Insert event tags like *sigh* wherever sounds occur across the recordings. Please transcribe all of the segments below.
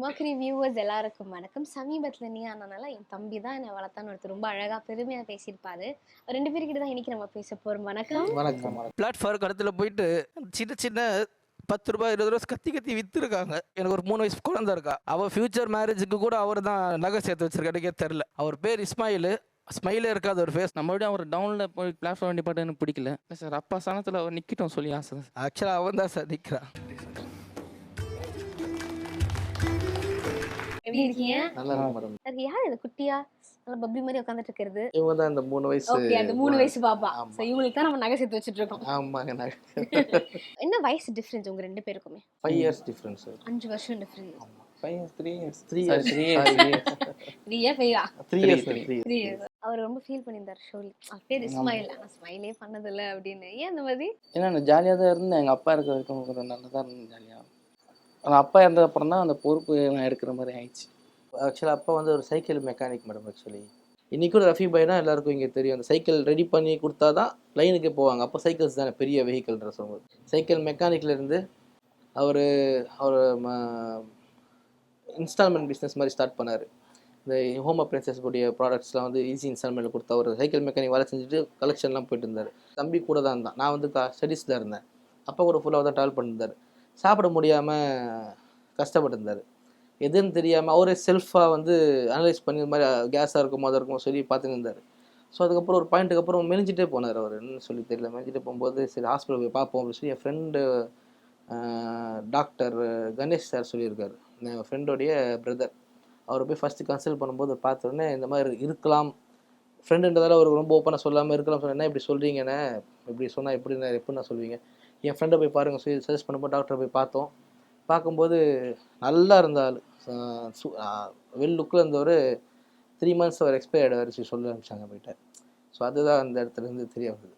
சுமக்ரி viewers எல்லாருக்கும் வணக்கம். சமீபத்தில் நீ ஆனனால என் தம்பி தான் என்னை வளர்த்தான்னு ஒருத்தர் ரொம்ப அழகா பெருமையா பேசியிருப்பாரு. ரெண்டு பேர்கிட்ட தான் இன்னைக்கு நம்ம பேச போறோம். வணக்கம். வணக்கம். பிளாட்ஃபார்ம் இடத்துல போயிட்டு சின்ன சின்ன பத்து ரூபாய் இருபது ரூபா கத்தி கத்தி வித்துருக்காங்க. எனக்கு ஒரு மூணு வயசு குழந்தை இருக்கா. அவ ஃபியூச்சர் மேரேஜுக்கு கூட அவர் தான் நகை சேர்த்து வச்சிருக்காருக்கே தெரில அவர் பேர் இஸ்மாயில் ஸ்மைலே இருக்காது ஒரு ஃபேஸ் நம்மளுடைய அவர் டவுனில் போய் பிளாட்ஃபார்ம் எனக்கு பிடிக்கல. சார் அப்பா சனத்தில் அவர் நிற்கட்டும் சொல்லி ஆசை சார். ஆக்சுவலாக அவன் தான் சார் நிற்கிறான் எப்படி இருக்கீங்க? நல்லா இருக்கு மேடம் சார் யார் இது குட்டியா? நல்ல பப்ளி மாதிரி உட்காந்துட்டு இருக்கிறது. இவங்க தான் இந்த மூணு வயசு ஓகே அந்த மூணு வயசு பாப்பா. ஸோ இவங்களுக்கு தான் நம்ம நகை சேர்த்து வச்சுட்டு இருக்கோம் ஆமாங்க நான் *laughs* என்ன வயசு டிஃப்ரென்ஸ் உங்க ரெண்டு பேருக்குமே? ஃபைவ் இயர்ஸ் டிஃப்ரென்ஸ் அஞ்சு வருஷம் டிஃப்ரென்ஸ் *laughs* அவர் ரொம்ப ஃபீல் பண்ணியிருந்தார் ஷோலி பேர் இஸ்மாயில் நான் ஸ்மைலே பண்ணதில்ல அப்படின்னு. ஏன் அந்த மாதிரி? ஏன்னா நான் ஜாலியாக தான் இருந்தேன். எங்கள் அப்பா இருக்க வரைக்கும் நல்லா தான் இருந்தேன் ஜாலியாக ஆனால் அப்பா இறந்தது அப்புறம் தான் அந்த பொறுப்பு நான் எடுக்கிற மாதிரி ஆயிடுச்சு. ஆக்சுவலாக அப்பா வந்து ஒரு சைக்கிள் மெக்கானிக் மேடம் ஆக்சுவலி இன்னைக்கு கூட ரஃபி பாய்னா எல்லாருக்கும் இங்கே தெரியும். அந்த சைக்கிள் ரெடி பண்ணி கொடுத்தா தான் லைனுக்கு போவாங்க. அப்போ சைக்கிள்ஸ் தானே பெரிய வெஹிக்கிள்ன்ற சொல்லும்போது சைக்கிள் மெக்கானிக்லேருந்து அவர் அவர் இன்ஸ்டால்மெண்ட் பிஸ்னஸ் மாதிரி ஸ்டார்ட் பண்ணார். இந்த ஹோம் அப்ளைன்சஸ் உடைய ப்ராடக்ட்ஸ்லாம் வந்து ஈஸி இன்ஸ்டால்மெண்ட் கொடுத்தா ஒரு சைக்கிள் மெக்கானிக் வேலை செஞ்சுட்டு கலெக்ஷன்லாம் போயிட்டு இருந்தார். தம்பி கூட தான் இருந்தான். நான் வந்து ஸ்டடீஸில் இருந்தேன். அப்பா கூட ஃபுல்லாக தான் ட்ராவல் பண்ணியிருந்தார் சாப்பிட முடியாமல் கஷ்டப்பட்டிருந்தார். எதுன்னு தெரியாமல் அவரே செல்ஃபாக வந்து அனலைஸ் பண்ணி இந்த மாதிரி கேஸாக இருக்குமோ அதை இருக்குமோ சொல்லி பார்த்துன்னு இருந்தார். ஸோ அதுக்கப்புறம் ஒரு பாயிண்ட்டுக்கு அப்புறம் மெலிஞ்சிட்டே போனார் அவர். என்னன்னு சொல்லி தெரியல. மெலிஞ்சிட்டே போகும்போது சரி ஹாஸ்பிட்டல் போய் பார்ப்போம் அப்படின்னு சொல்லி என் ஃப்ரெண்டு டாக்டர் கணேஷ் சார் சொல்லியிருக்காரு. என் ஃப்ரெண்டோடைய பிரதர் அவரை போய் ஃபஸ்ட்டு கன்சல்ட் பண்ணும்போது பார்த்த உடனே இந்த மாதிரி இருக்கலாம். ஃப்ரெண்டுன்றதால அவருக்கு ரொம்ப ஓப்பனாக சொல்லாமல் இருக்கலாம். சொன்னேன் என்ன இப்படி சொல்கிறீங்கண்ணே இப்படி சொன்னால் எப்படி எப்படி நான் சொல்லுவீங்க என் ஃப்ரெண்டை போய் பாருங்க சொல்லி சஜஸ்ட் பண்ணும்போது டாக்டரை போய் பார்த்தோம். பார்க்கும்போது நல்லா இருந்தால் வெல் லுக்கில் இருந்தவர் த்ரீ மந்த்ஸ் அவர் எக்ஸ்பயர்ட் ஆகிடுச்சு சொல்லி சொல்ல ஆரம்பிச்சாங்க போயிட்டு ஸோ அதுதான் அந்த இடத்துல இருந்து தெரிய வந்தது.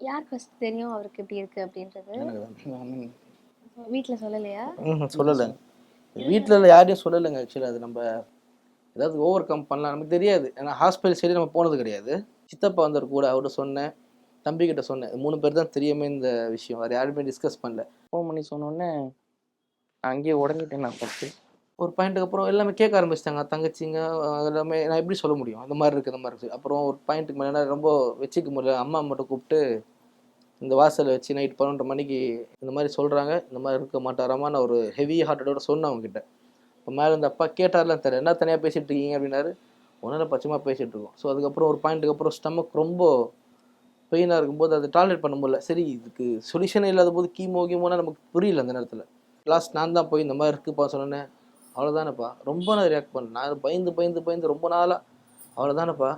யார் ஃபர்ஸ்ட் தெரியும் அவருக்கு எப்படி இருக்கு அப்படின்றது? வீட்டில் சொல்லலையா? ம்ஹும், சொல்லலை. வீட்டில் யாரையும் சொல்லலைங்க ஆக்சுவலி அது நம்ம ஏதாவது ஓவர் கம் பண்ணலாம் நமக்கு தெரியாது. ஏன்னா ஹாஸ்பிட்டல் சைடு நம்ம போனது கிடையாது. சித்தப்பா வந்தார் கூட அவர்கிட்ட சொன்னேன். தம்பிக்கிட்ட சொன்னேன். மூணு பேர் தான் தெரியாமல் இந்த விஷயம். வேறு யாருமே டிஸ்கஸ் பண்ணல. ஃபோன் பண்ணி சொன்னோடனே அங்கேயே உடஞ்சிட்டேன் நான் ஃபஸ்ட்டு ஒரு பாயிண்ட்டுக்கு அப்புறம் எல்லாமே கேட்க ஆரம்பிச்சிட்டாங்க. தங்கச்சிங்க எல்லாமே நான் எப்படி சொல்ல முடியும்? இந்த மாதிரி இருக்குது இந்த மாதிரி இருக்குது அப்புறம் ஒரு பாயிண்ட்டுக்கு மேலே ரொம்ப வச்சுக்க முடியல. அம்மா மட்டும் கூப்பிட்டு இந்த வாசலை வச்சு நைட் பன்னெண்டு மணிக்கு இந்த மாதிரி சொல்கிறாங்க இந்த மாதிரி இருக்க மாட்டாராமா நான் ஒரு ஹெவி ஹார்ட்டடோட சொன்னேன் அவங்ககிட்ட. இப்போ மேலே இந்த அப்பா கேட்டார்லாம் தெரியல. என்ன தனியாக பேசிகிட்டு இருக்கீங்க? அப்படின்னாரு. ஒன்றும் பச்சமாக பேசிகிட்டு இருக்கோம். ஸோ அதுக்கப்புறம் ஒரு பாயிண்ட்டுக்கு அப்புறம் ஸ்டமக் ரொம்ப பெயினாக இருக்கும்போது அதை டாலரேட் பண்ண முடியல. சரி இதுக்கு சொல்யூஷனே இல்லாத போது கீமோ கீமோனா நமக்கு புரியல அந்த நேரத்தில். லாஸ்ட் நான் தான் போய் இந்த மாதிரி இருக்குப்பா சொன்னேன். அவ்வளோதானப்பா ரொம்ப நான் ரியாக்ட் பண்ணேன் நான் பயந்து பயந்து பயந்து ரொம்ப நாளாக அவ்வளோதானப்பா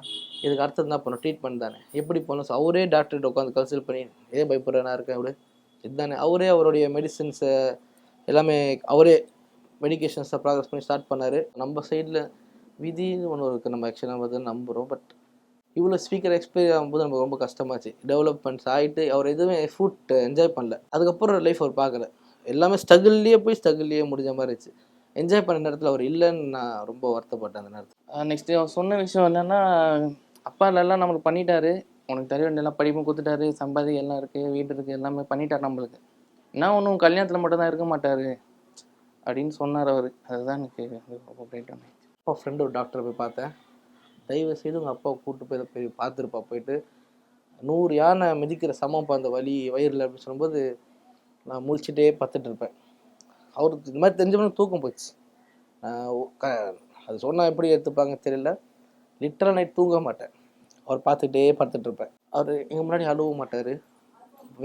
இதுக்கு அடுத்தது என்ன பண்ணணும்? ட்ரீட்மெண்ட் தானே. எப்படி பண்ணணும் அவரே டாக்டர்கிட்ட உட்காந்து கன்சல்ட் பண்ணி ஏன் பயப்படுறேன் இருக்கேன் அப்படி இதுதானே. அவரே அவருடைய மெடிசின்ஸை எல்லாமே அவரே மெடிகேஷன்ஸை ப்ராக்ரஸ் பண்ணி ஸ்டார்ட் பண்ணார். நம்ம சைடில் விதின்னு ஒன்று இருக்குது நம்ம ஆக்சுவலாக வந்து நம்புகிறோம் பட் இவ்வளோ ஸ்பீக்கர் எக்ஸ்பீரியர் ஆகும்போது நமக்கு ரொம்ப கஷ்டமாச்சு. டெவலப்மெண்ட்ஸ் ஆகிட்டு அவர் எதுவுமே ஃபுட் என்ஜாய் பண்ணல. அதுக்கப்புறம் லைஃப் அவர் பார்க்கல. எல்லாமே ஸ்ட்ரகிள்லேயே போய் ஸ்ட்ரகிள்லேயே முடிஞ்ச மாதிரி இருந்துச்சு என்ஜாய் பண்ண நேரத்தில் அவர் இல்லைன்னு நான் ரொம்ப வருத்தப்பட்டேன் அந்த நேரத்தில். நெக்ஸ்ட் அவர் சொன்ன விஷயம் என்னன்னா அப்பா எல்லாம் நம்மளுக்கு பண்ணிட்டாரு. உனக்கு தர வேண்டிய எல்லாம் படிப்பும் கொடுத்துட்டாரு. சம்பாதி எல்லாம் இருக்குது வீடு இருக்குது எல்லாமே பண்ணிட்டார் நம்மளுக்கு. என்ன ஒன்றும் கல்யாணத்தில் மட்டும் தான் இருக்க மாட்டார். அப்படின்னு சொன்னார் அவர். அதுதான் எனக்கு ரொம்ப பிரைட் ஆனது. அப்பா ஃப்ரெண்டு ஒரு டாக்டரை போய் பார்த்தேன். தயவு செய்து உங்கள் அப்பாவை கூப்பிட்டு போய் போய் பார்த்துருப்பா. போயிட்டு நூறு யானை மிதிக்கிற சமம்ப்பா அந்த வலி வயிறில் அப்படின்னு சொல்லும்போது நான் முழிச்சுட்டே பார்த்துட்டு இருப்பேன். அவருக்கு இந்த மாதிரி தெரிஞ்சவனும் தூக்கம் போச்சு அது சொன்னால் எப்படி எடுத்துப்பாங்க தெரியல. லிட்டரல் நைட் தூங்க மாட்டேன். அவர் பார்த்துக்கிட்டே பார்த்துட்டு இருப்பேன். அவர் எங்கள் முன்னாடி அழுவும் மாட்டார்.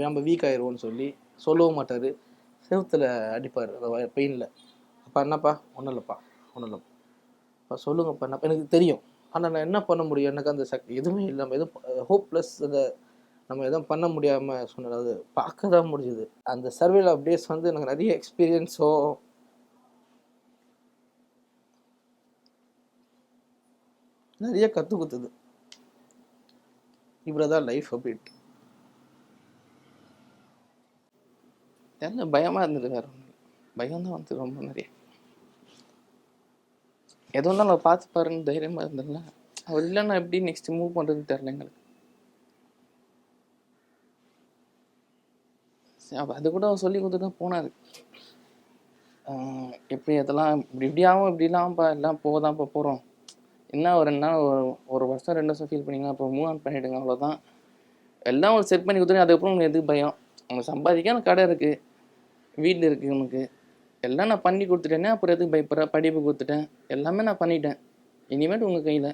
நம்ம வீக் ஆயிடுவோம்னு சொல்லி சொல்லவும் மாட்டார். செவத்தில் அடிப்பார். பெயினில் அப்பா என்னப்பா? ஒன்றும் இல்லைப்பா. ஒன்றும் இல்லைப்பா. அப்பா சொல்லுங்கப்பா. என்னப்பா எனக்கு தெரியும். ஆனால் நான் என்ன பண்ண முடியும்? எனக்கு அந்த சக்தி எதுவுமே இல்லாமல் எதுவும் ஹோப்லெஸ் அந்த நம்ம எதுவும் பண்ண முடியாமல் சொன்னது அது பார்க்க தான் முடிஞ்சுது. அந்த சர்வேல அப்டேஸ் வந்து எனக்கு நிறைய எக்ஸ்பீரியன்ஸோ நிறைய கற்றுக் கொடுத்தது. இவ்வளோ தான் லைஃப் அப்படின்ட்டு. தெரியல பயமாக இருந்தது வேற பயம் தான் வந்து ரொம்ப நிறைய. எது வந்தாலும் பார்த்து பாருன்னு தைரியமாக இருந்ததுல அவர் இல்லைன்னா எப்படி நெக்ஸ்ட் மூவ் பண்ணுறதுன்னு தெரில எங்களுக்கு. சரி, அது கூட அவர் சொல்லி கொடுத்துட்டு தான் போனார். எப்படி அதெல்லாம் இப்படி இப்படி ஆகும் இப்படிலாம்ப்பா எல்லாம் போக தான்ப்பா போகிறோம் என்ன ஒரு ரெண்டு நாள் ஒரு ஒரு வருஷம் ரெண்டு வருஷம் ஃபீல் பண்ணிங்கன்னா அப்புறம் மூவ் ஆன் பண்ணிவிடுங்க அவ்வளோதான் எல்லாம் ஒரு செட் பண்ணி கொடுத்துருங்க அதுக்கப்புறம் உங்களுக்கு எதுக்கு பயம்? அவங்க சம்பாதிக்க கடை இருக்குது வீடு இருக்குது உனக்கு. எல்லாம் நான் பண்ணி கொடுத்துட்டேனே அப்புறம் எதுக்கு பயப்படுற? படிப்பு கொடுத்துட்டேன். எல்லாமே நான் பண்ணிட்டேன். இனிமேட்டு உங்கள் கையில்.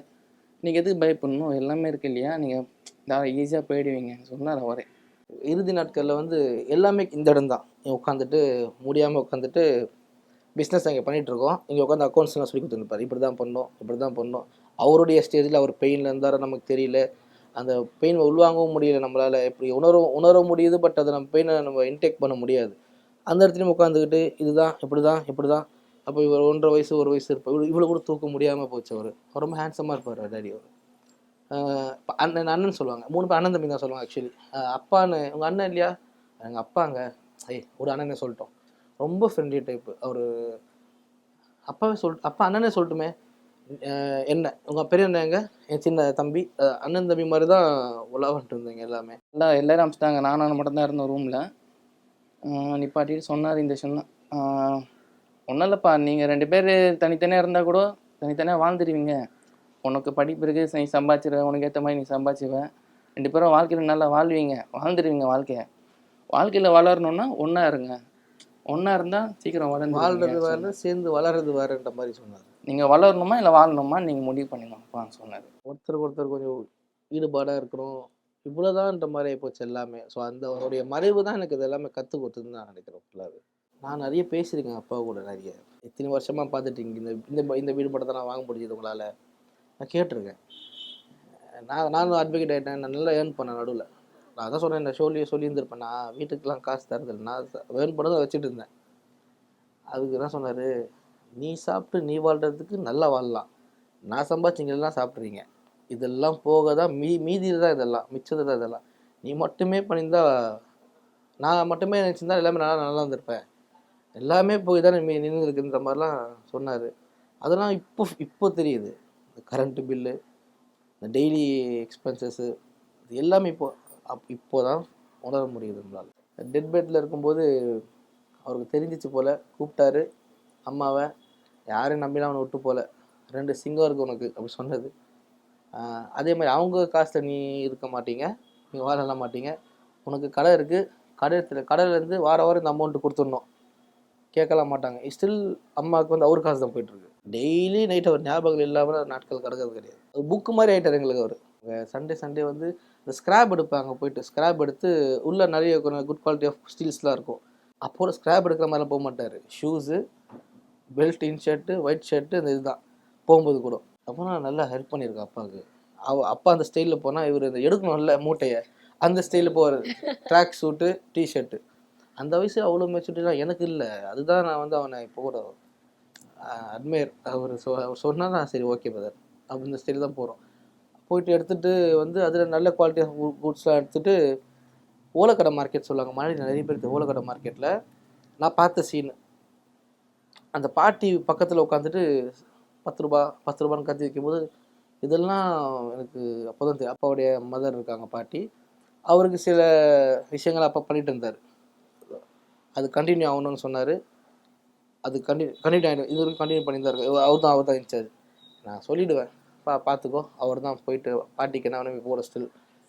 நீங்கள் எதுக்கு பயப்படணும்? எல்லாமே இருக்கு இல்லையா? நீங்கள் ஈஸியாக போயிடுவீங்க. சொன்னார் அவரே. இறுதி நாட்களில் வந்து எல்லாமே இந்த இடம் தான். உட்காந்துட்டு முடியாமல் உட்காந்துட்டு பிஸ்னஸ் அங்கே பண்ணிகிட்டு இருக்கோம். இங்கே உட்காந்து அக்கௌண்ட்ஸ்லாம் சொல்லி கொடுத்துருப்பார் இப்படி தான் பண்ணோம் இப்படி தான் பண்ணோம். அவருடைய ஸ்டேஜில் அவர் பெயினில் இருந்தாரோ நமக்கு தெரியல. அந்த பெயின் உள்வாங்கவும் முடியல நம்மளால். எப்படி உணரவும் உணர முடியுது பட் அதை நம்ம பெயினை நம்ம இன்டேக் பண்ண முடியாது. அந்த இடத்துலையும் உட்காந்துக்கிட்டு இதுதான் இப்படி தான் இப்படி தான் அப்போ இவர் ஒன்றரை வயசு ஒரு வயசு இருப்பார் இவ்வளோ இவ்வளோ கூட தூக்க முடியாமல் போச்சு அவர். ரொம்ப ஹேண்ட்ஸமாக இருப்பார் டேடி அவர். அண்ணன் அண்ணன் சொல்லுவாங்க. மூணு பேர் அண்ணன் தம்பி தான் சொல்லுவாங்க ஆக்சுவலி அப்பான்னு உங்கள் அண்ணன் இல்லையா? எங்கள் அப்பாங்க. ஐய் ஒரு அண்ணனே சொல்லிட்டோம். ரொம்ப ஃப்ரெண்ட்லி டைப்பு அவர். அப்பாவே சொல் அப்பா அண்ணனே சொல்லட்டுமே. என்ன? உங்கள் பெரிய அண்ணன் என் சின்ன தம்பி. அண்ணன் தம்பி மாதிரி தான் உலாவன்ட்டு இருந்தேங்க எல்லாமே. எல்லாம் எல்லாரும் அமிச்சிட்டாங்க. நானும் மட்டும்தான் இருந்தோம் ரூமில் நிப்பாட்டிட்டு சொன்னார் இந்த சொன்ன ஒன்றும் இல்லைப்பா. நீங்கள் ரெண்டு பேர் தனித்தனியாக இருந்தால் கூட தனித்தனியாக வாழ்ந்துடுவீங்க உனக்கு படிப்பு இருக்குது நீ சம்பாதிச்சிருவ உனக்கு ஏற்ற மாதிரி நீ சம்பாதிச்சுவ ரெண்டு பேரும் வாழ்க்கையில் நல்லா வாழ்வீங்க வாழ்ந்துடுவீங்க வாழ்க்கையை. வாழ்க்கையில் வளரணுன்னா ஒன்றா இருங்க. ஒன்றா இருந்தால் சீக்கிரம் வாழ்றது வளர்ந்து வேறு சேர்ந்து வளர்றது வேறுன்ற மாதிரி சொன்னார். நீங்கள் வளரணுமா இல்லை வாழணுமா நீங்கள் முடிவு பண்ணிக்கணும்ப்பா சொன்னார். ஒருத்தருக்கு ஒருத்தர் கொஞ்சம் ஈடுபாடாக இருக்கணும். இவ்வளோதான்ற மாதிரி ஆகிப்போச்சு எல்லாமே. ஸோ அந்த அவருடைய மறைவு தான் எனக்கு இது எல்லாமே கற்றுக் கொடுத்துன்னு நான் நினைக்கிறேன் ஃபுல்லாகவே நான் நிறைய பேசியிருக்கேன் அப்பா கூட நிறைய. இத்தனை வருஷமாக பார்த்துட்டீங்க இந்த இந்த இந்த வீடு படத்தை நான் வாங்க முடிஞ்சது உங்களால். நான் கேட்டிருக்கேன். நான் நானும் அட்வொகேட் ஆகிட்டேன் நான் நல்லா ஏர்ன் பண்ணேன் நடுவில். நான் அதான் சொன்னேன் இந்த ஷோலியே சொல்லியிருந்திருப்பேன். நான் வீட்டுக்கெலாம் காசு தரதில்லை. நான் ஏர்ன் பண்ணதை வச்சுட்டு இருந்தேன். அதுக்கு என்ன சொன்னார்? நீ சாப்பிட்டு நீ வாழ்கிறதுக்கு நல்லா வாழலாம். நான் சம்பாதிச்சிங்கெல்லாம் சாப்பிட்றீங்க. இதெல்லாம் போக தான் மீ மீதியில் தான் இதெல்லாம் மிச்சது தான் இதெல்லாம். நீ மட்டுமே பண்ணியிருந்தா நான் மட்டுமே நினச்சிருந்தா எல்லாமே நல்லா நல்லா இருந்திருப்பேன். எல்லாமே போய் தான் மீ நின்று இருக்குன்ற மாதிரிலாம் சொன்னார். அதெல்லாம் இப்போ இப்போ தெரியுது. இந்த கரண்ட்டு பில்லு இந்த டெய்லி எக்ஸ்பென்சஸ்ஸு இது எல்லாமே இப்போ அப் இப்போ தான் உணர முடியுது நம்மளால். டெட் பெட்டில் இருக்கும்போது அவருக்கு தெரிஞ்சிச்சு போல் கூப்பிட்டாரு அம்மாவை. யாரையும் நம்பிலாம் அவனை விட்டு போல. ரெண்டு சிங்கம் இருக்குது உனக்கு அப்படி சொன்னது. அதே மாதிரி அவங்க காசில் நீ இருக்க மாட்டீங்க நீ வாழ மாட்டீங்க. உனக்கு கடை இருக்குது கடை எடுத்து கடையிலேருந்து வார வாரம் இந்த அமௌண்ட்டு கொடுத்துடணும். கேட்கலாம் மாட்டாங்க. ஸ்டில் அம்மாவுக்கு வந்து அவர் காசு தான் போயிட்டுருக்கு. டெய்லி நைட் அவர் ஞாபகம் இல்லாமல் நாட்கள் கிடக்கிறது கிடையாது. புக்கு மாதிரி ஆகிட்டார் எங்களுக்கு அவர். சண்டே சண்டே வந்து இந்த ஸ்க்ராப் எடுப்பாங்க போயிட்டு ஸ்க்ராப் எடுத்து உள்ளே நிறைய குட் குவாலிட்டி ஆஃப் ஸ்டீல்ஸ்லாம் இருக்கும். அப்போது ஸ்க்ராப் எடுக்கிற மாதிரிலாம் போக மாட்டார். Shoes belt in shirt white shirt இந்த இதுதான். போகும்போது கூட. அப்போ நான் நல்லா ஹெல்ப் பண்ணியிருக்கேன் அப்பாவுக்கு. அவ அப்பா அந்த ஸ்டைலில் போனால் இவர் இந்த எடுக்கணும்ல மூட்டையை அந்த ஸ்டைலில் போவார். ட்ராக் சூட்டு டிஷர்ட்டு அந்த வயசு அவ்வளோ மெச்சூரிட்டிலாம் எனக்கு இல்லை. அதுதான் நான் வந்து அவனை இப்போ கூட அட்மையர் அவர் சொ அவர் சொன்னால் நான் சரி ஓகே பிரதர் அப்படி இந்த ஸ்டைல் தான் போகிறோம் போயிட்டு எடுத்துகிட்டு வந்து அதில் நல்ல குவாலிட்டி ஆஃப் குட்ஸ்லாம் எடுத்துகிட்டு ஓலக்கடை மார்க்கெட் சொல்லுவாங்க. மழை நிறைய பேர் ஓலக்கடை மார்க்கெட்டில் நான் பார்த்த சீனு அந்த பாட்டி பக்கத்தில் உட்காந்துட்டு பத்து ரூபா பத்து ரூபான்னு கத்தி வைக்கும்போது இதெல்லாம் எனக்கு அப்போ தான் தெரியும் அப்பாவுடைய மதர் இருக்காங்க பாட்டி. அவருக்கு சில விஷயங்கள் அப்போ பண்ணிகிட்டு இருந்தார். அது கண்டினியூ ஆகணும்னு சொன்னார். அது கண்டினியூ கண்டினியூ ஆகிடும் இது வரைக்கும் கண்டினியூ பண்ணியிருந்தாரு அவர் தான் அவர் தான் இன்சார்ஜ் நான் சொல்லிவிடுவேன் பா பார்த்துக்கோ அவர் தான் போயிட்டு பாட்டிக்கு என்ன வேணும் போகிற ஸ்டில்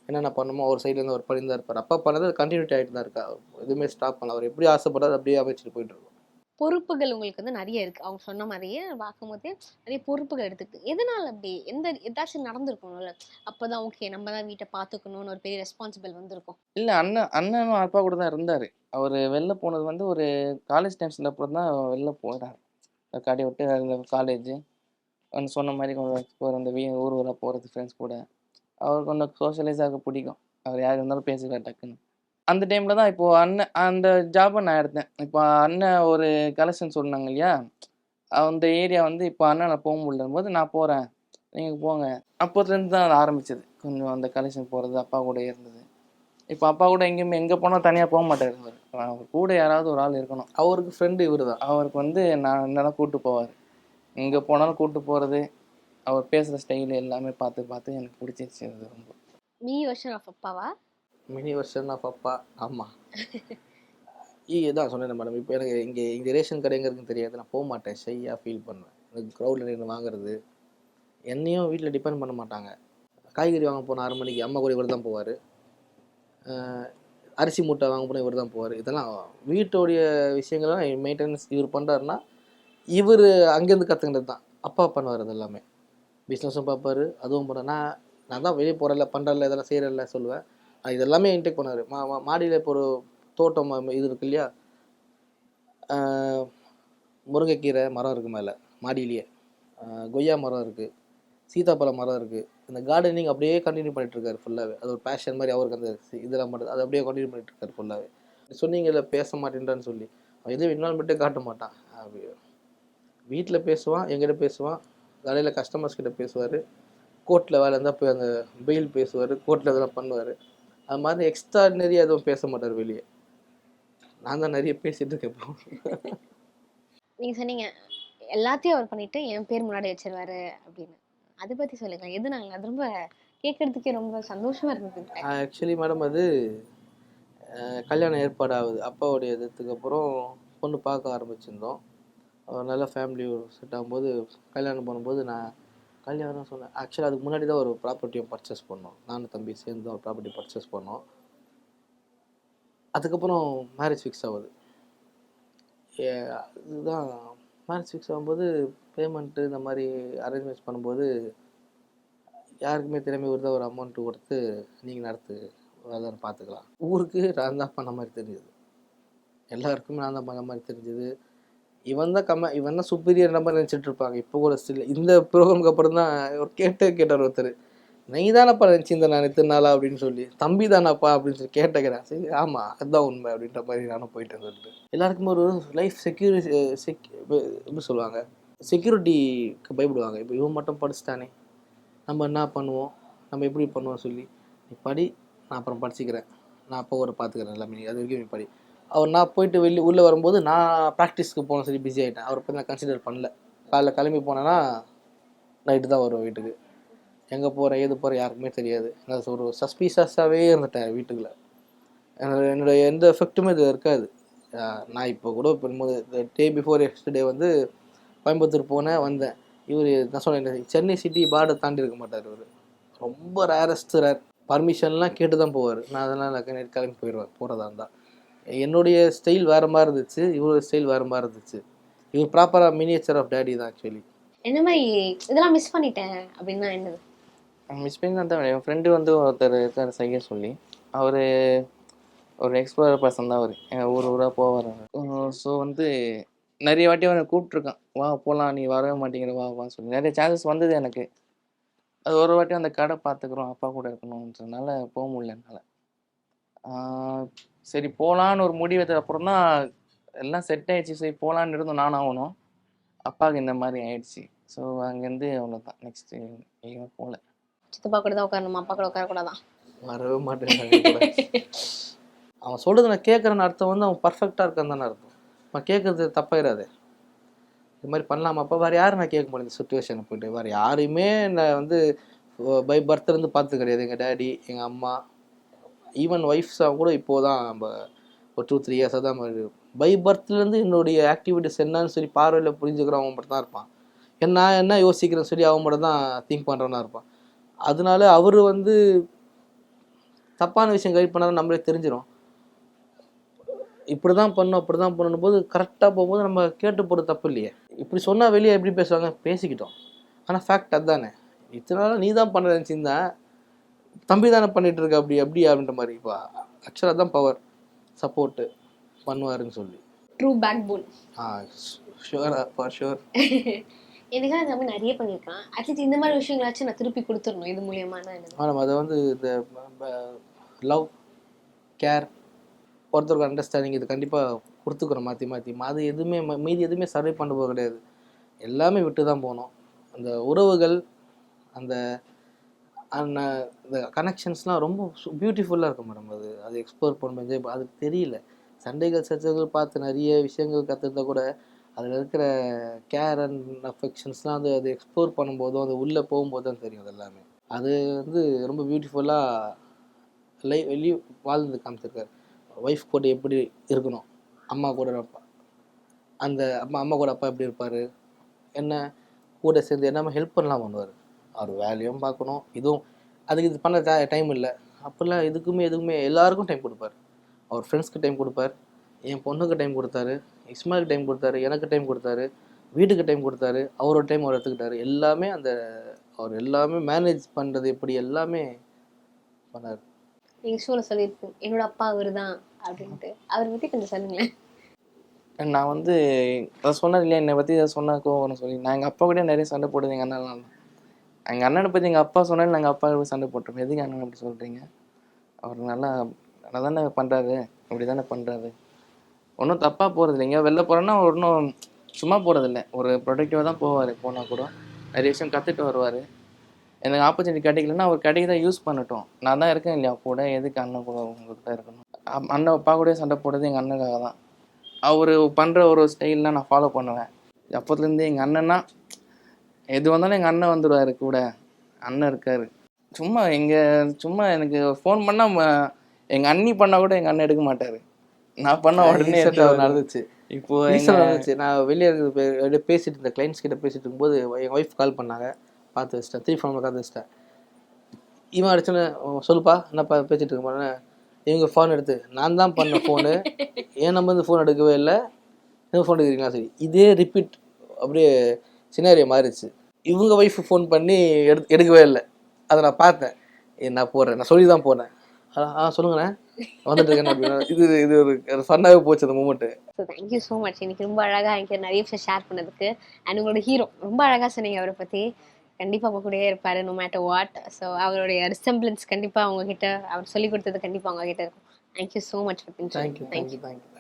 என்னென்ன பண்ணுமோ அவர் சைட்லேருந்து அவர் பண்ணி இருப்பார். அப்பா பண்ணது கண்டினியூட்டி ஆகிட்டு தான் இருக்கா? எதுவுமே ஸ்டாப் பண்ணல. அவர் எப்படி ஆசைப்படாது அப்படியே அமைச்சிட்டு போயிட்டு இருக்கோம். பொறுப்புகள் உங்களுக்கு வந்து நிறைய இருக்குது அவங்க சொன்ன மாதிரியே பார்க்கும்போதே நிறைய பொறுப்புகள் எடுத்துக்கிட்டு எதனால் அப்படி? எந்த ஏதாச்சும் நடந்திருக்கணும்ல அப்பதான் ஓகே நம்ம தான் வீட்டை பார்த்துக்கணும்னு ஒரு பெரிய ரெஸ்பான்சிபிள் வந்திருக்கும். இல்லை அண்ணன் அண்ணனும் அப்பா கூட தான் இருந்தார். அவர் வெளில போனது வந்து ஒரு காலேஜ் டைம்ஸில் அப்புறம் தான் வெளில போகிறார் கடை விட்டு அந்த காலேஜ் அந்த சொன்ன மாதிரி கொஞ்சம் அந்த வீ ஊர் ஊராக போகிறது ஃப்ரெண்ட்ஸ் கூட. அவர் கொஞ்சம் சோஷியலைஸ் ஆக பிடிக்கும். அவர் யார் இருந்தாலும் பேசுகிறார் டக்குன்னு. அந்த டைமில் தான் இப்போது அண்ணன் அந்த ஜாபை நான் எடுத்தேன். இப்போ அண்ணன் ஒரு கலெக்ஷன் சொன்னாங்க இல்லையா? அந்த ஏரியா வந்து இப்போ அண்ணனை போக முடியல போது நான் போகிறேன் நீங்கள் போங்க. அப்போதுலேருந்து தான் அது ஆரம்பிச்சது. கொஞ்சம் அந்த கலெக்ஷன் போகிறது அப்பா கூட இருந்தது. இப்போ அப்பா கூட எங்கேயுமே எங்கே போனால் தனியாக போக மாட்டார் அவர். அவர் கூட யாராவது ஒரு ஆள் இருக்கணும். அவருக்கு ஃப்ரெண்டு இவர் தான். அவருக்கு வந்து நான் என்னெல்லாம் கூப்பிட்டு போவார். எங்கே போனாலும் கூப்பிட்டு போகிறது அவர் பேசுகிற ஸ்டைல் எல்லாமே பார்த்து பார்த்து எனக்கு பிடிச்சிருச்சு அது ரொம்ப. மீ வருஷன் ஆஃப் அப்பாவா? மினி வெர்ஷன் ஆஃப் அப்பா ஆமாம் இதுதான் சொன்னேன் மேடம் இப்போ எனக்கு இங்கே இங்கே ரேஷன் கடைங்கிறது தெரியாது. நான் போக மாட்டேன். ஷையாக ஃபீல் பண்ணுவேன். எனக்கு க்ரௌடில் நின்று வாங்குறது. என்னையும் வீட்டில் டிபெண்ட் பண்ண மாட்டாங்க. காய்கறி வாங்க போன ஆறு மணிக்கு அம்மா கூட இவர் தான் போவார். அரிசி மூட்டை வாங்க போனால் இவர் தான் போவார். இதெல்லாம் வீட்டோடைய விஷயங்கள்லாம் மெயின்டெனன்ஸ் இவர் பண்ணுறாருன்னா இவர் அங்கேருந்து கற்றுக்கிட்டது தான். அப்பா பண்ணுவார் அது எல்லாமே. பிஸ்னஸும் பார்ப்பாரு. அதுவும் பண்ண நான் நான் தான் வெளியே போகிறல பண்ணுறல இதெல்லாம் செய்கிறல சொல்லுவேன். இது எல்லாமே இன்டேக் பண்ணார். மா மா- மாடியில் இப்போ ஒரு தோட்டம் இது இருக்கு இல்லையா? முருங்கைக்கீரை மரம் இருக்குது மேலே மாடியிலேயே. கொய்யா மரம் இருக்குது சீதாப்பழ மரம் இருக்குது இந்த கார்டனிங் அப்படியே கண்டினியூ பண்ணிட்டு இருக்காரு ஃபுல்லாகவே அது ஒரு பேஷன் மாதிரி அவருக்கு அந்த இதெல்லாம் மட்டும் அதை அப்படியே கண்டினியூ பண்ணிட்டு இருக்காரு ஃபுல்லாகவே சொன்னீங்கல்ல பேச மாட்டேன்றான்னு சொல்லி. அவன் எதுவும் இன்வால்மெண்ட்டே காட்ட மாட்டான். அப்படி வீட்டில் பேசுவான் எங்கிட்ட பேசுவான். கடையில் கஸ்டமர்ஸ் கிட்ட பேசுவார். கோர்ட்டில் வேலை இருந்தால் போய் அந்த பெயில் பேசுவார். கோர்ட்டில் இதெல்லாம் பண்ணுவார். அது மாதிரி எக்ஸ்ட்ராடினரியாக எதுவும் பேச மாட்டார் வெளியே. நான் தான் நிறைய பேசிட்டு இருக்கேன் நீங்க சொன்னீங்க எல்லாத்தையும் அவர் பண்ணிட்டு என் பேர் முன்னாடி வச்சிருவாரு அப்படின்னு. அதை பத்தி சொல்லுங்க எது நாங்க அது ரொம்ப கேட்கறதுக்கே ரொம்ப சந்தோஷமா இருந்தது. ஆக்சுவலி மேடம் அது கல்யாணம் ஏற்பாடு ஆகுது அப்பாவுடைய இதுக்கு அப்புறம் பொண்ணு பார்க்க ஆரம்பிச்சிருந்தோம். நல்ல ஃபேமிலி செட் ஆகும்போது கல்யாணம் பண்ணும்போது நான் கல்யாணம் சொன்னேன். ஆக்சுவலாக அதுக்கு முன்னாடி தான் ஒரு ப்ராப்பர்ட்டியும் பர்ச்சேஸ் பண்ணோம். நானும் தம்பி சேர்ந்து தான் ஒரு ப்ராப்பர்ட்டி பர்ச்சேஸ் பண்ணோம். அதுக்கப்புறம் மேரேஜ் ஃபிக்ஸ் ஆகுது. இதுதான் மேரேஜ் ஃபிக்ஸ் ஆகும்போது பேமெண்ட்டு இந்த மாதிரி அரேஞ்ச்மெண்ட்ஸ் பண்ணும்போது யாருக்குமே திறமை ஒரு தான் ஒரு அமௌண்ட்டு கொடுத்து நீங்கள் நடத்து வேலை பார்த்துக்கலாம். ஊருக்கு நான் தான் பண்ண மாதிரி தெரிஞ்சது. எல்லாருக்குமே நான் தான் பண்ண மாதிரி தெரிஞ்சது. இவன் தான் கம்ம இவன் தான் சுப்பீரியர் நம்பர் நினச்சிட்டு இருப்பாங்க. இப்போ கூட ஸ்டில் இந்த ப்ரோக்ராமுக்கு அப்புறம் தான் ஒரு கேட்டே கேட்டார் ஒருத்தர். நீ தானப்பா நினச்சிருந்தேன் நான் இத்தனை நாளா அப்படின்னு சொல்லி. தம்பி தானப்பா அப்படின்னு சொல்லி கேட்டக்கிறேன் சரி ஆமாம் அதுதான் உண்மை அப்படின்ற மாதிரி நானும் போயிட்டேன் சொல்லிட்டு. எல்லாருக்குமே ஒரு லைஃப் செக்யூரி செக் எப்படி சொல்லுவாங்க? செக்யூரிட்டிக்கு பயப்படுவாங்க. இப்போ இவன் மட்டும் படிச்சுட்டானே. நம்ம என்ன பண்ணுவோம்? நம்ம எப்படி பண்ணுவோம் சொல்லி. நீ படி நான் அப்புறம் படிச்சுக்கிறேன். நான் அப்போ ஒரு பார்த்துக்கிறேன் எல்லாமே. அது வரைக்கும் நீ படி. அவர் நான் போயிட்டு வெளியே உள்ளே வரும்போது நான் ப்ராக்டிஸ்க்கு போன சரி பிஸி ஆகிட்டேன் அவரை பற்றி நான் கன்சிடர் பண்ணல. காலைல கிளம்பி போனேன்னா நைட்டு தான் வருவேன் வீட்டுக்கு. எங்கே போகிற ஏது போகிற யாருக்குமே தெரியாது. நான் ஒரு சஸ்பீஷியஸாகவே இருந்துட்டேன் வீட்டுக்குள்ள. என்னோட எந்த எஃபெக்ட்டுமே இது இருக்காது. நான் இப்போ கூட பெரும்போது டே பிஃபோர் எஸ்டே வந்து கோயம்புத்தூர் போனேன் வந்தேன். இவர் நான் சொன்னேன் சென்னை சிட்டி பார்டர் தாண்டி இருக்க மாட்டார் இவர். ரொம்ப ரேரஸ்ட் ரேர் பர்மிஷன்லாம் கேட்டு தான் போவார். நான் அதெல்லாம் கிளம்பி கிளம்பி போயிடுவேன் போகிறதா இருந்தால் என்னுடைய ஸ்டைல் வேறு மாதிரி இருந்துச்சு இவரோட ஸ்டைல் வேறு மாதிரி இருந்துச்சு. இவர் ப்ராப்பராக மினியேச்சர் ஆஃப் டேடி தான் ஆக்சுவலி என்ன மாதிரி இதெல்லாம் மிஸ் பண்ணிட்டேன் அப்படின்னா என்னது? மிஸ் பண்ணி தான் என் ஃப்ரெண்டு வந்து ஒருத்தர் இருக்கார் செய்ய சொல்லி. அவர் ஒரு எக்ஸ்ப்ளோரர் பர்சன் தான் அவர். எங்கள் ஊர் ஊராக போவார் ஸோ வந்து நிறைய வாட்டி அவனை கூப்பிட்ருக்கான் வா போகலாம் நீ வரவே மாட்டேங்கிற வா வான்னு சொல்லி. நிறைய சான்சஸ் வந்தது எனக்கு. அது ஒரு வாட்டி அந்த கடை பார்த்துக்குறோம் அப்பா கூட இருக்கணுன்றதுனால போக முடியல என்னால். சரி போகலான்னு ஒரு முடிவு எடுத்தது அப்புறம் தான் எல்லாம் செட் ஆயிடுச்சு. சரி போகலான்னு இருந்தோம் நானும் ஆகணும் அப்பாவுக்கு இந்த மாதிரி ஆயிடுச்சு. ஸோ அங்கேருந்து அவ்வளோதான் நெக்ஸ்ட்டு எங்கேயுமே போகல. சித்தப்பா கூட தான் உட்காரணுமா? அப்பா கூட உட்காரக்கூடாதான் வரவே மாட்டேன். அவன் சொல்றது நான் கேட்குறேன்னு அர்த்தம் வந்து அவன் பர்ஃபெக்டாக இருக்கான்னு தானே அர்த்தம். அவன் கேட்கறது தப்பாயிடாது இது மாதிரி பண்ணலாமாப்பா வேறு யாரும் நான் கேட்க முடியும் இந்த சுச்சுவேஷனை போயிட்டு. வேறு யாரையுமே நான் வந்து பை பர்த்லேருந்து பார்த்து கிடையாது. எங்கள் டேடி எங்கள் அம்மா ஈவன் ஒய்ஃப்ஸாக கூட இப்போது தான் நம்ம ஒரு டூ த்ரீ இயர்ஸாக தான் பை பர்த்லேருந்து என்னுடைய ஆக்டிவிட்டிஸ் என்னன்னு சொல்லி பார்வையில் புரிஞ்சுக்கிறவன் அவன் மட்டும் தான் இருப்பான். என்ன நான் என்ன யோசிக்கிறேன்னு சொல்லி அவன் மட்டும் தான் திங்க் பண்ணுறவனா இருப்பான். அதனால அவர் வந்து தப்பான விஷயம் கைட் பண்ணாலும் நம்மளே தெரிஞ்சிடும் இப்படி தான் பண்ணும் அப்படி தான் பண்ணணும் போது கரெக்டாக போகும்போது நம்ம கேட்டு போகிறது தப்பு இல்லையே. இப்படி சொன்னால் வெளியே எப்படி பேசுவாங்க? பேசிக்கிட்டோம். ஆனால் ஃபேக்ட் அதுதானே இத்தனை நாள் நீ தான் பண்ணுறேன்னு நினச்சிருந்தேன் தம்பி தானே பண்ணிட்டு இருக்க அப்படி அப்படி அப்படின்ற மாதிரி. இப்போ ஆக்சுவலாக தான் பவர் சப்போர்ட்டு பண்ணுவாருன்னு சொல்லி. ட்ரூ பேக் போன் ஆ ஷுவர் ஃபார் ஷுவர் எதுக்காக இந்த மாதிரி நிறைய பண்ணியிருக்கான்? அட்லீஸ்ட் இந்த மாதிரி விஷயங்களாச்சும் நான் திருப்பி கொடுத்துடணும். இது மூலியமா தான் மேடம் அதை வந்து இந்த லவ் கேர் ஒருத்தருக்கு அண்டர்ஸ்டாண்டிங் இது கண்டிப்பாக கொடுத்துக்கிறோம் மாற்றி மாற்றி அது எதுவுமே மீதி எதுவுமே சர்வை பண்ண போக கிடையாது. எல்லாமே விட்டு தான் போனோம். அந்த உறவுகள் அந்த அண்ட் இந்த கனெக்ஷன்ஸ்லாம் ரொம்ப பியூட்டிஃபுல்லாக இருக்கும் மேடம் அது அது எக்ஸ்ப்ளோர் பண்ணும்போது என்ஜாய் அது தெரியல. சண்டைகள் சர்ச்சைகள் பார்த்து நிறைய விஷயங்கள் கற்றுருந்தா கூட அதில் இருக்கிற கேர் அண்ட் அஃபெக்ஷன்ஸ்லாம் அது அது எக்ஸ்ப்ளோர் பண்ணும்போதும் அது உள்ளே போகும்போது தான் தெரியும் அது எல்லாமே. அது வந்து ரொம்ப பியூட்டிஃபுல்லாக லை வெளியே வாழ்ந்து காமிச்சிருக்காரு. ஒய்ஃப் கூட எப்படி இருக்கணும்? அம்மா கூட அப்பா அந்த அம்மா அம்மா கூட அப்பா எப்படி இருப்பார்? என்ன கூட சேர்ந்து என்னமே ஹெல்ப் பண்ணலாம் பண்ணுவார். அவர் வேலையும் பார்க்கணும். இதுவும் அதுக்கு இது பண்ண டைம் இல்லை. அப்போல்லாம் இதுக்குமே எதுக்குமே எல்லாருக்கும் டைம் கொடுப்பார். அவர் ஃப்ரெண்ட்ஸ்க்கு டைம் கொடுப்பார். என் பொண்ணுக்கு டைம் கொடுத்தாரு. இஸ்மாயிலுக்கு டைம் கொடுத்தாரு. எனக்கு டைம் கொடுத்தாரு. வீட்டுக்கு டைம் கொடுத்தாரு. அவரோட டைம் அவர் எடுத்துக்கிட்டாரு. எல்லாமே அந்த அவர் எல்லாமே மேனேஜ் பண்ணுறது எப்படி எல்லாமே பண்ணார். நீங்க ஷோல சொல்லியிருப்போம் என்னோட அப்பா அவர் தான் அப்படின்ட்டு. அவரை பத்தி கொஞ்சம் சொல்லுங்களேன். நான் வந்து அதை சொன்னது இல்லையா? என்னை பற்றி அதை சொன்னா கோவம் சொல்லி. நான் எங்கள் அப்பா கூட நிறைய சண்டை போடுது எங்கள் அண்ணன் எங்கள் அண்ணனை பற்றி எங்கள் அப்பா சொன்னாலும் நாங்கள் அப்பா போய் சண்டை போட்டுருவோம் எதுக்கு அண்ணன் அப்படி சொல்கிறீங்க அவர் நல்லா நல்லா தானே பண்ணுறாரு அப்படி தானே பண்ணுறாரு ஒன்றும் தப்பாக போகிறது இல்லைங்க வெளில போகிறோன்னா ஒன்றும் சும்மா போகிறதில்ல ஒரு ப்ரொடக்டிவாக தான் போவார். போனால் கூட நிறைய விஷயம் கற்றுட்டு வருவார். எனக்கு ஆப்பர்ச்சுனிட்டி கிடைக்கலன்னா அவர் கிடைக்கதான் யூஸ் பண்ணட்டும். நான் தான் இருக்கேன் இல்லையா? கூட எதுக்கு அண்ணன் கூட உங்ககிட்ட இருக்கணும்? அண்ணன் அப்பா கூட சண்டை போடுறது எங்கள் அண்ணனுக்காக தான். அவர் பண்ணுற ஒரு ஸ்டைல்லாம் நான் ஃபாலோ பண்ணுவேன். அப்போத்துலேருந்து எங்கள் அண்ணன்னா எது வந்தாலும் எங்கள் அண்ணன் வந்துடுவார் கூட. அண்ணன் இருக்கார். சும்மா எங்கள் சும்மா எனக்கு ஃபோன் பண்ணால் எங்கள் அண்ணி பண்ணால் கூட எங்கள் அண்ணன் எடுக்க மாட்டார். நான் பண்ண உடனே நடந்துச்சு. இப்போ நடந்துச்சு. நான் வெளியே அப்படியே பேசிட்டு இருந்தேன் கிளைண்ட்ஸ் கிட்ட பேசிட்டு இருக்கும்போது எங்கள் ஒய்ஃப் கால் பண்ணாங்க. பார்த்து வச்சிட்டேன் த்ரீ ஃபோனில் காத்து வச்சிட்டேன் இவன் அடிச்சோன்னே சொல்லுப்பா என்னப்பா பேசிட்டு இருக்க இவங்க ஃபோன் எடுத்து நான் தான் பண்ண ஃபோனு ஏன் நம்ம வந்து ஃபோன் எடுக்கவே இல்லை? ஃபோன் எடுக்கிறீங்களா சரி இதே ரிப்பீட் அப்படியே சினாரியோ மாறிடுச்சு. இவங்க ஒய்ஃப் ஃபோன் பண்ணி எடு எடுக்கவே இல்லை. அதை நான் பார்த்தேன். நான் போடுறேன் நான் சொல்லி தான் போனேன் ஆ சொல்லுங்கண்ணே. வந்துட்டு இருக்கேன் இது இது ஒரு ஃபன்னாகவே போச்சு அந்த moment so thank you so much இன்னைக்கு ரொம்ப அழகாக எனக்கு நிறைய விஷயம் ஷேர் பண்ணதுக்கு. அண்ட் உங்களோட ஹீரோ ரொம்ப அழகாக சொன்னீங்க அவரை பற்றி கண்டிப்பாக அவங்க கூடயே இருப்பார் நோ மேட்டர் வாட் ஸோ அவருடைய ரிசம்பிளன்ஸ் கண்டிப்பாக அவங்ககிட்ட அவர் சொல்லி கொடுத்தது கண்டிப்பாக அவங்க கிட்ட இருக்கும் thank you so much for thank you thank you thank you